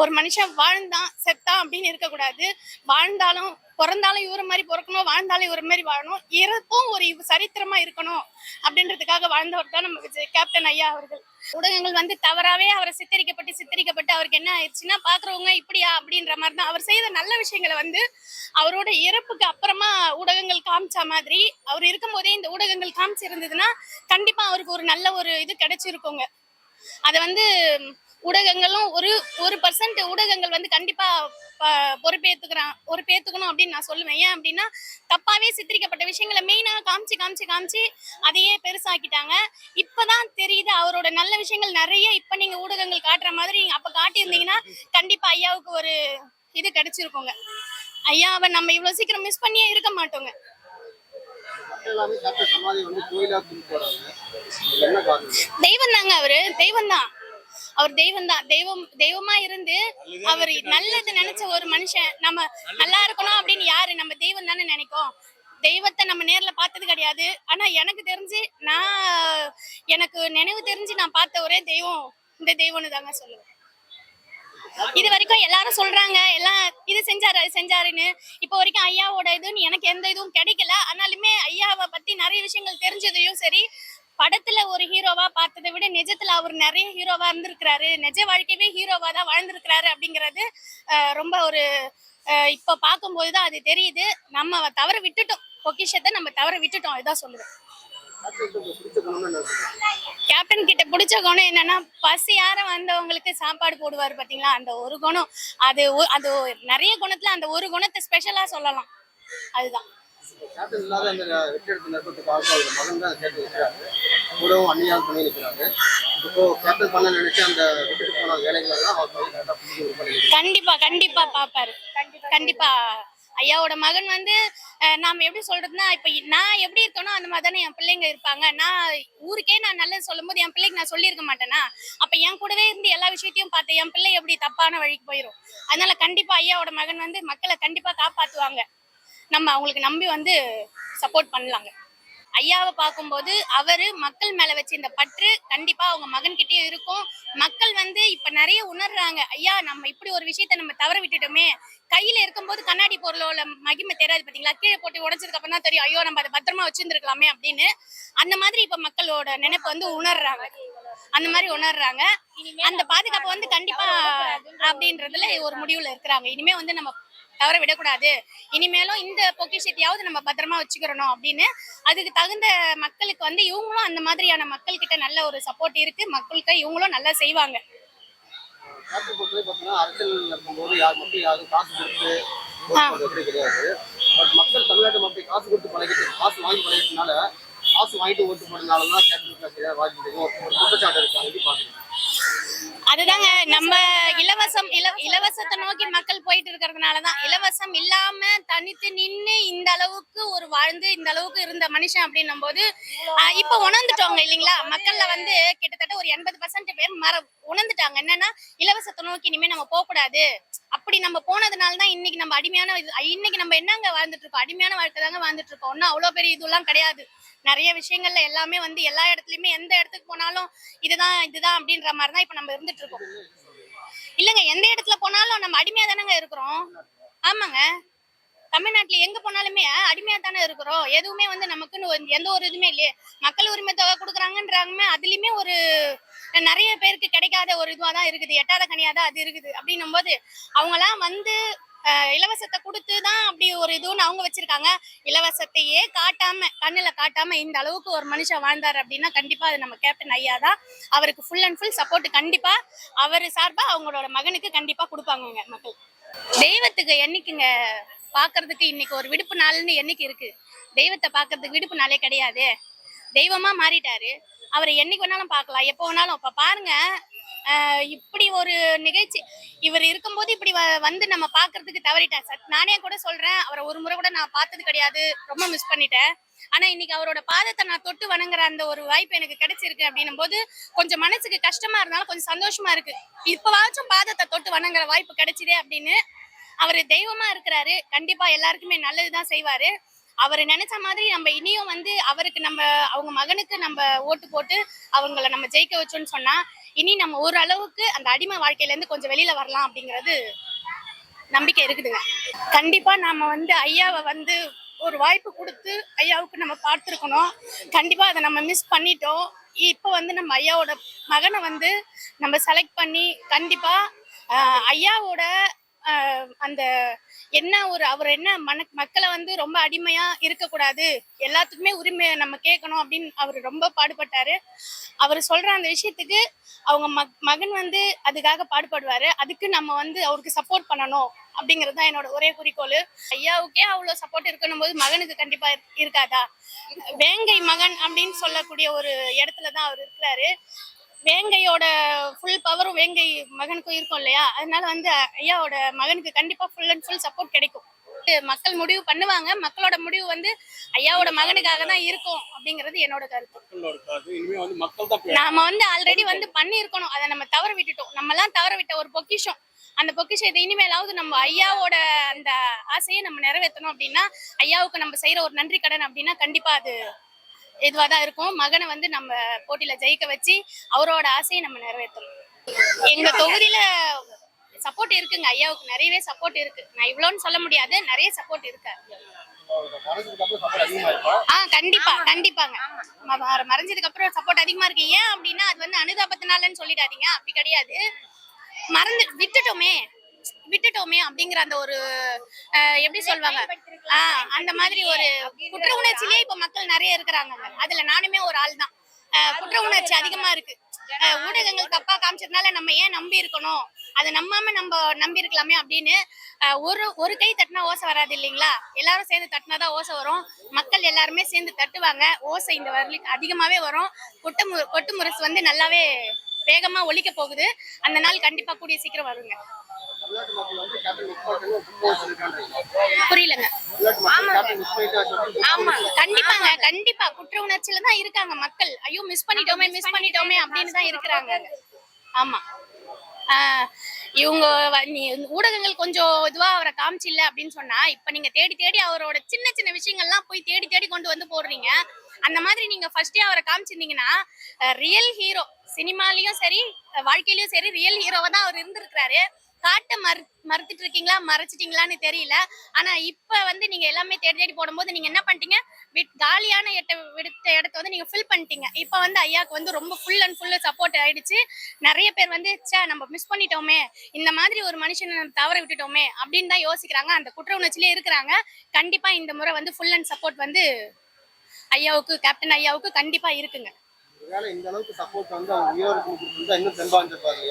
ஒரு மனுஷன் வாழ்ந்தான் செத்தான் அப்படின்னு இருக்கக்கூடாது. வாழ்ந்தாலும் பிறந்தாலும் இவர மாதிரி பிறக்கணும் வாழ்ந்தாலும் இவர மாதிரி வாழணும். இறப்பும் ஒரு சரித்திரமா இருக்கணும் அப்படின்றதுக்காக வாழ்ந்தவர் தான் நம்ம விஜய் கேப்டன் ஐயா அவர்கள். ஊடகங்கள் வந்து தவறாவே அவரை சித்தரிக்கப்பட்டு சித்தரிக்கப்பட்டு அவருக்கு என்ன ஆயிடுச்சுன்னா பாக்குறவங்க இப்படியா அப்படின்ற மாதிரி தான். அவர் செய்த நல்ல விஷயங்களை வந்து அவரோட இறப்புக்கு அப்புறமா ஊடகங்கள் காமிச்ச மாதிரி அவர் இருக்கும்போதே இந்த ஊடகங்கள் காமிச்சிருந்ததுன்னா கண்டிப்பா அவருக்கு ஒரு நல்ல ஒரு இது கிடைச்சிருக்குங்க. அதை வந்து ஊடகங்களும் ஒரு ஒரு பர்சன்ட் ஊடகங்கள் வந்து கண்டிப்பா ப- பொறுப்பேத்துக்கிறான் பொறுப்பேத்துக்கணும் அப்படின்னு நான் சொல்லுவேன். ஏன் அப்படின்னா தப்பாவே சித்தரிக்கப்பட்ட விஷயங்களை மெயினா காமிச்சு காமிச்சு காமிச்சு அதையே பெருசாக்கிட்டாங்க. இப்பதான் தெரியுது அவரோட நல்ல விஷயங்கள் நிறைய இப்ப நீங்க ஊடகங்கள் காட்டுற மாதிரி அப்ப காட்டியிருந்தீங்கன்னா கண்டிப்பா ஐயாவுக்கு ஒரு இது கிடைச்சிருக்குங்க. ஐயாவை நம்ம இவ்வளவு சீக்கிரம் மிஸ் பண்ணியே இருக்க மாட்டோங்க. தெய்வம் தாங்க அவரு. தெய்வம் தான். அவர் தெய்வம் தான். தெய்வம் தெய்வமா இருந்து அவர் நல்லது நினைச்ச ஒரு மனுஷன். நம்ம நல்லா இருக்கணும் அப்படின்னு யாரு? நம்ம தெய்வம் தானே நினைக்கும். தெய்வத்தை நம்ம நேர்ல பார்த்தது கிடையாது. ஆனா எனக்கு தெரிஞ்சு நான் எனக்கு நினைவு தெரிஞ்சு நான் பார்த்த ஒரே தெய்வம் இந்த தெய்வம்னு தாங்க சொல்லுவேன். இது வரைக்கும் எல்லாரும் சொல்றாங்க எல்லாம் இது செஞ்சாரு அது செஞ்சாருன்னு. இப்போ வரைக்கும் ஐயாவோட இதுன்னு எனக்கு எந்த இதுவும் கிடைக்கல. ஆனாலுமே ஐயாவை பத்தி நிறைய விஷயங்கள் தெரிஞ்சதையும் சரி படத்துல ஒரு ஹீரோவா பார்த்ததை விட நிஜத்துல அவர் நிறைய ஹீரோவா இருந்திருக்கிறாரு. நிஜ வாழ்க்கையவே ஹீரோவா தான் வாழ்ந்திருக்கிறாரு அப்படிங்கிறது அஹ், ரொம்ப ஒரு இப்ப பார்க்கும்போது தான் அது தெரியுது. நம்ம தவற விட்டுட்டோம். பொக்கிஷத்தை நம்ம தவற விட்டுட்டோம். இதான் சொல்லுவேன். கேப்டன் கிட்ட பிடிச்ச குணம் என்னன்னா பசியார வந்தவங்களுக்கு சாப்பாடு போடுவார் பாத்தீங்களா? அந்த ஒரு குணம். அது அது நிறைய குணத்துல அந்த ஒரு குணத்தை ஸ்பெஷலா சொல்லலாம். அதுதான். கேப்டன் இல்லாத அந்த வெற்றி மகன் தான் கேட்டு கூடவும் அந்நியால் பண்ணி இப்போ கேப்டன் பண்ண நினைச்சு அந்த விட்டுட்டு போன அவர் கரெக்டாக கண்டிப்பா கண்டிப்பா பாப்பாரு. கண்டிப்பா. ஐயாவோட மகன் வந்து அஹ், நாம எப்படி சொல்றதுன்னா இப்ப நான் எப்படி இருக்கனோ அந்த மாதிரி தானே என் பிள்ளைங்க இருப்பாங்க. நான் ஊருக்கே நான் நல்லது சொல்லும் போது என் பிள்ளைக்கு நான் சொல்லியிருக்க மாட்டேனா? அப்ப என் கூடவே இருந்து எல்லா விஷயத்தையும் பார்த்து என் பிள்ளை எப்படி தப்பான வழிக்கு போயிடும் அதனால கண்டிப்பா ஐயாவோட மகன் வந்து மக்களை கண்டிப்பா காப்பாத்துவாங்க. நம்ம அவங்களுக்கு நம்பி வந்து சப்போர்ட் பண்ணலாங்க. ஐயாவை பார்க்கும்போது அவரு மக்கள் மேல வச்ச இந்த பற்று கண்டிப்பா அவங்க மகன்கிட்டயும் இருக்கும். மக்கள் வந்து இப்ப நிறைய உணர்றாங்க. ஐயா நம்ம இப்படி ஒரு விஷயத்த நம்ம தவற விட்டுட்டோமே. கையில இருக்கும்போது கண்ணாடி பொருளோட மகிமை தெரியாது பாத்தீங்களா கீழே போட்டு உடைச்சதுக்கு அப்புறம் தான் தெரியும். ஐயோ நம்ம அதை பத்திரமா வச்சிருந்துருக்கலாமே அப்படின்னு. அந்த மாதிரி இப்ப மக்களோட நினைப்பு வந்து உணர்றாங்க. அந்த மாதிரி உணர்றாங்க. அந்த பாதுகாப்பு வந்து கண்டிப்பா அப்படின்றதுல ஒரு முடிவுல இருக்கிறாங்க. இனிமே வந்து நம்ம தவற விடக்கூடாது. இனிமேலும் இந்த பொக்கிஷத்தையாவது நம்ம பத்திரமா வச்சுக்கிறணும் அப்படின்னு அதுக்கு தகுந்த மக்களுக்கு வந்து இவங்களும் அந்த மாதிரியான மக்கள் கிட்ட நல்ல ஒரு சப்போர்ட் இருக்கு. மக்களுக்கு இவங்களும் நல்லா செய்வாங்க. மக்கள் தமிழ்நாட்டு மக்கள் காசு கொடுத்து பழகிட்டு காசு வாங்கி பழகிட்டனால காசு வாங்கிட்டு ஓட்டு போடுறதுனால தான் சரியா வாங்கிட்டு குற்றச்சாட்டு இருக்கு. அதை பாக்குறேன் அதுதாங்க நம்ம இலவசம் இலவசத்தை நோக்கி மக்கள் போயிட்டு இருக்கிறதுனாலதான். இலவசம் இல்லாம தனித்து நின்னு இந்த அளவுக்கு ஒரு வாழ்ந்து இந்த அளவுக்கு இருந்த மனுஷன் அப்படின்னும் போது இப்ப உணர்ந்துட்டோங்க இல்லைங்களா? மக்கள்ல வந்து கிட்டத்தட்ட ஒரு எண்பது பர்சன்ட் பேர் மர உணர்ந்துட்டாங்க. என்னன்னா இலவசத்தை நோக்கி இனிமே நம்ம போக கூடாது அப்படி நம்ம போனதுனால தான் இன்னைக்கு நம்ம அடிமையான இது இன்னைக்கு நம்ம என்னங்க வாழ்ந்துட்டு இருக்கோம் அடிமையான வாழ்க்கை தாங்க வாழ்ந்துட்டு இருக்கோம் ஒன்னும் அவ்வளவு பெரிய இதுலாம் கிடையாது. நிறைய விஷயங்கள்ல எல்லாமே வந்து எல்லா இடத்துலயுமே எந்த இடத்துக்கு போனாலும் இதுதான் இதுதான் அப்படின்ற மாதிரி தான் இப்ப நம்ம இருந்துட்டு இருக்கோம் இல்லங்க எந்த இடத்துல போனாலும் நம்ம அடிமையா தானங்க இருக்கிறோம். ஆமாங்க. தமிழ்நாட்டுல எங்க போனாலுமே அடிமையா தானே இருக்கிறோம். எதுவுமே வந்து நமக்குன்னு எந்த ஒரு இதுவுமே இல்லையே. மக்கள் உரிமை தொகை கொடுக்குறாங்கன்றாங்க அதுலயுமே ஒரு நிறைய பேருக்கு கிடைக்காத ஒரு இதுவா தான் இருக்குது. எட்டாத கனியா தான் அது இருக்குது. அப்படின்னும் போது அவங்கெல்லாம் வந்து இலவசத்தை கொடுத்து தான் அப்படி ஒரு இதுன்னு அவங்க வச்சிருக்காங்க. இலவசத்தையே காட்டாம கண்ணுல காட்டாம இந்த அளவுக்கு ஒரு மனுஷன் வாழ்ந்தார் அப்படின்னா கண்டிப்பா அது நம்ம கேப்டன் ஐயா தான். அவருக்கு ஃபுல் அண்ட் ஃபுல் சப்போர்ட் கண்டிப்பா அவர் சார்பா அவங்களோட மகனுக்கு கண்டிப்பா கொடுப்பாங்கங்க மக்கள். தெய்வத்துக்கு என்னைக்குங்க பாக்குறதுக்கு இன்னைக்கு ஒரு விடுப்பு நாள்னு என்னைக்கு இருக்கு? தெய்வத்தை பாக்குறதுக்கு விடுப்பு நாளே கிடையாது. தெய்வமா மாறிட்டாரு. அவரை என்னைக்கு வேணாலும் பார்க்கலாம் எப்போ வேணாலும் இப்ப பாருங்க இப்படி ஒரு நிகழ்ச்சி இவர் இருக்கும்போது இப்படி வ- வந்து நம்ம பாக்குறதுக்கு தவறிட்டேன் சத் நானே கூட சொல்றேன் அவரை ஒரு முறை கூட நான் பார்த்தது கிடையாது. ரொம்ப மிஸ் பண்ணிட்டேன். ஆனா இன்னைக்கு அவரோட பாதத்தை நான் தொட்டு வணங்குற அந்த ஒரு வாய்ப்பு எனக்கு கிடைச்சிருக்கு அப்படின்னும் போது கொஞ்சம் மனசுக்கு கஷ்டமா இருந்தாலும் கொஞ்சம் சந்தோஷமா இருக்கு. இப்பவாச்சும் பாதத்தை தொட்டு வணங்குற வாய்ப்பு கிடைச்சிதே அப்படின்னு அவர் தெய்வமா இருக்கிறாரு. கண்டிப்பா எல்லாருக்குமே நல்லதுதான் செய்வாரு. அவர் நினைச்ச மாதிரி நம்ம இனியும் வந்து அவருக்கு நம்ம அவங்க மகனுக்கு நம்ம ஓட்டு போட்டு அவங்கள நம்ம ஜெயிக்க வச்சோம்னு சொன்னா இனி நம்ம ஓரளவுக்கு அந்த அடிமை வாழ்க்கையில இருந்து கொஞ்சம் வெளியில வரலாம் அப்படிங்கிறது நம்பிக்கை இருக்குதுங்க. கண்டிப்பா நாம வந்து ஐயாவை வந்து ஒரு வாய்ப்பு கொடுத்து ஐயாவுக்கு நம்ம பார்த்துருக்கணும். கண்டிப்பா அதை நம்ம மிஸ் பண்ணிட்டோம். இப்போ வந்து நம்ம ஐயாவோட மகனை வந்து நம்ம செலக்ட் பண்ணி கண்டிப்பா ஐயாவோட அந்த என்ன ஒரு அவர் என்ன மன மக்களை வந்து ரொம்ப அடிமையா இருக்கக்கூடாது எல்லாத்துக்குமே உரிமையை நம்ம கேட்கணும் அப்படின்னு அவர் ரொம்ப பாடுபட்டாரு. அவர் சொல்ற அந்த விஷயத்துக்கு அவங்க மக் மகன் வந்து அதுக்காக பாடுபடுவாரு. அதுக்கு நம்ம வந்து அவருக்கு சப்போர்ட் பண்ணணும் அப்படிங்கிறது தான் என்னோட ஒரே குறிக்கோள். ஐயாவுக்கே அவ்வளோ சப்போர்ட் இருக்கணும் போது மகனுக்கு கண்டிப்பா இருக்காதா? வேங்கை மகன் அப்படின்னு சொல்லக்கூடிய ஒரு இடத்துல தான் அவர் இருக்கிறாரு. வேங்கையோட ஃபுல் பவரும் வேங்கை மகனுக்கும் இருக்கும் இல்லையா? அதனால வந்து ஐயாவோட மகனுக்கு கண்டிப்பா ஃபுல் அண்ட் ஃபுல் சப்போர்ட் கிடைக்கும். மக்கள் முடிவு பண்ணுவாங்க. மக்களோட முடிவு வந்து ஐயாவோட மகனுக்காக தான் இருக்கும் அப்படிங்கிறது என்னோட கருத்து. நாம வந்து ஆல்ரெடி வந்து பண்ணியிருக்கணும். அதை நம்ம தவற விட்டுட்டோம். நம்ம எல்லாம் தவற விட்ட ஒரு பொக்கிஷம். அந்த பொக்கிஷத்தை இனிமேலாவது நம்ம ஐயாவோட அந்த ஆசையை நம்ம நிறைவேற்றணும் அப்படின்னா ஐயாவுக்கு நம்ம செய்யற ஒரு நன்றி கடன் அப்படின்னா கண்டிப்பா அது இதுவாக தான் இருக்கும். மகனை வந்து நம்ம போட்டியில ஜெயிக்க வச்சு அவரோட ஆசையை நம்ம நிறைவேற்றணும். எங்கள் தொகுதியில சப்போர்ட் இருக்குங்க. ஐயாவுக்கு நிறையவே சப்போர்ட் இருக்கு. நான் இவ்வளோன்னு சொல்ல முடியாது. நிறைய சப்போர்ட் இருக்கு. ஆ கண்டிப்பா கண்டிப்பாங்க. மறைஞ்சதுக்கு அப்புறம் சப்போர்ட் அதிகமா இருக்கு. ஏன் அப்படின்னா அது வந்து அனுதாபத்தினாலன்னு சொல்லிடாதீங்க. அப்படி கிடையாது. மறந்து விட்டுட்டோமே. விட்டுட்டோமே அப்படிங்கிற அந்த ஒரு எப்படி சொல்வாங்க? அந்த மாதிரி ஒரு குற்ற உணர்ச்சியிலே இப்ப மக்கள் நிறைய இருக்கிறாங்க அதுல நானுமே ஒரு ஆள் தான். குற்ற உணர்ச்சி அதிகமா இருக்கு. ஊடகங்கள் தப்பா காமிச்சதுனால நம்ம ஏன் நம்பி இருக்கணும்? அதை நம்பாம நம்ம நம்பி இருக்கலாமே அப்படின்னு ஒரு ஒரு கை தட்டினா ஓசை வராது இல்லைங்களா? எல்லாரும் சேர்ந்து தட்டினாதான் ஓசை வரும். மக்கள் எல்லாருமே சேர்ந்து தட்டுவாங்க. ஓசை இந்த வரலி அதிகமாவே வரும். கொட்டு கொட்டு முரசு வந்து நல்லாவே வேகமா ஒழிக்க போகுது. அந்த நாள் கண்டிப்பா கூடிய சீக்கிரம் வருங்க. புரியலங்க. தமிழ்நாட்டு மக்கள் கேப்டன் மிஸ் பண்ணிட்டு ஆமா கண்டிப்பாங்க கண்டிப்பா. குற்ற உணர்ச்சியில தான் இருக்காங்க மக்கள். ஐயோ மிஸ் பண்ணிட்டோமே மிஸ் பண்ணிட்டோமே அப்படின்னு தான் இருக்கிறாங்க. ஆமா. இவங்க ஊடகங்கள் கொஞ்சம் இதுவா அவரை காமிச்சில்ல அப்படின்னு சொன்னா இப்ப நீங்க தேடி தேடி அவரோட சின்ன சின்ன விஷயங்கள்லாம் போய் தேடி தேடி கொண்டு வந்து போடுறீங்க. அந்த மாதிரி நீங்க ஃபர்ஸ்டே அவரை காமிச்சிருந்தீங்கன்னா ரியல் ஹீரோ சினிமாலயும் சரி வாழ்க்கையிலயும் சரி ரியல் ஹீரோவா தான் அவர் இருந்திருக்கிறாரு. காட்ட மறு மறுத்துட்டு இருக்கீங்களா மறைச்சிட்டீங்களான்னு தெரியல. ஆனா இப்ப வந்து நீங்க எல்லாமே தேடி தேடி போடும்போது நீங்க என்ன பண்ணிட்டீங்க? விட் காலியான எட்ட விடுத்த இடத்த வந்து நீங்க ஃபில் பண்ணிட்டீங்க. இப்ப வந்து ஐயாக்கு வந்து ரொம்ப ஃபுல் அண்ட் ஃபுல் சப்போர்ட் ஆயிடுச்சு. நிறைய பேர் வந்து சே நம்ம மிஸ் பண்ணிட்டோமே. இந்த மாதிரி ஒரு மனுஷனை நம்ம தவற விட்டுட்டோமே. அப்படின்னு தான் யோசிக்கிறாங்க. அந்த குற்ற உணர்ச்சியிலே இருக்கிறாங்க. கண்டிப்பா இந்த முறை வந்து ஃபுல் அண்ட் சப்போர்ட் வந்து ஐயாவுக்கு கேப்டன் ஐயாவுக்கு கண்டிப்பா இருக்குங்க.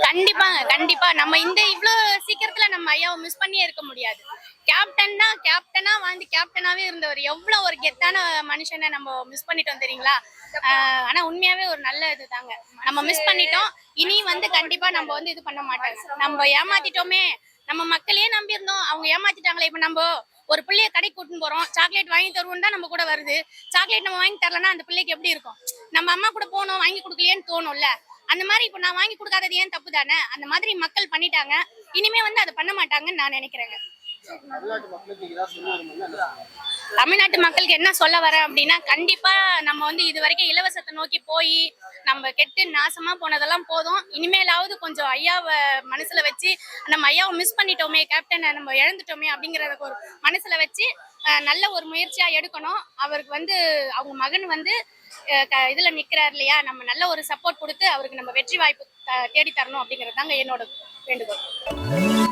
கண்டிப்பாங்க கண்டிப்பா. நம்ம இந்த இவ்ளோ சீக்கிரத்துல நம்ம ஐயாவை மிஸ் பண்ணியே இருக்க முடியாது. கேப்டன்னா கேப்டனா வாழ்ந்து கேப்டனாவே இருந்தவர். எவ்வளவு ஒரு கெத்தான மனுஷனை நம்ம மிஸ் பண்ணிட்டோம் தெரியுங்களா? ஆஹ் ஆனா உண்மையாவே ஒரு நல்ல இதுதாங்க. நம்ம மிஸ் பண்ணிட்டோம். இனி வந்து கண்டிப்பா நம்ம வந்து இது பண்ண மாட்டோம். நம்ம ஏமாத்திட்டோமே. நம்ம மக்களையே நம்பி இருந்தோம் அவங்க ஏமாத்திட்டாங்களே. இப்ப நம்ம ஒரு பிள்ளைய கடைக்கு கூட்டின்னு போறோம். சாக்லேட் வாங்கி தருவோம் தான் நம்ம கூட வருது. சாக்லேட் நம்ம வாங்கி தரலன்னா அந்த பிள்ளைக்கு எப்படி இருக்கும்? நம்ம அம்மா கூட போனோம் வாங்கி கொடுக்கலையேன்னு தோணும்ல. அந்த மாதிரி இப்போ நான் வாங்கி கொடுக்காதது ஏன் தப்பு தானே? அந்த மாதிரி மக்கள் பண்ணிட்டாங்க. இனிமே வந்து அதை பண்ண மாட்டாங்கன்னு நான் நினைக்கிறேங்க. தமிழ்நாட்டு மக்களுக்கு என்ன சொல்ல வரேன் அப்படின்னா கண்டிப்பா நம்ம வந்து இது வரைக்கும் இலவசத்தை நோக்கி போய் நம்ம கெட்டு நாசமா போனதெல்லாம் போதும். இனிமேலாவது கொஞ்சம் ஐயாவை மனசுல வச்சு நம்ம ஐயாவை மிஸ் பண்ணிட்டோமே கேப்டனை நம்ம இழந்துட்டோமே அப்படிங்கறத ஒரு மனசுல வச்சு நல்ல ஒரு முயற்சியா எடுக்கணும். அவருக்கு வந்து அவங்க மகன் வந்து க- இதுல நிக்கிறார் இல்லையா? நம்ம நல்ல ஒரு சப்போர்ட் கொடுத்து அவருக்கு நம்ம வெற்றி வாய்ப்பு தேடி தரணும் அப்படிங்கிறது தாங்க என்னோட வேண்டுகோள்.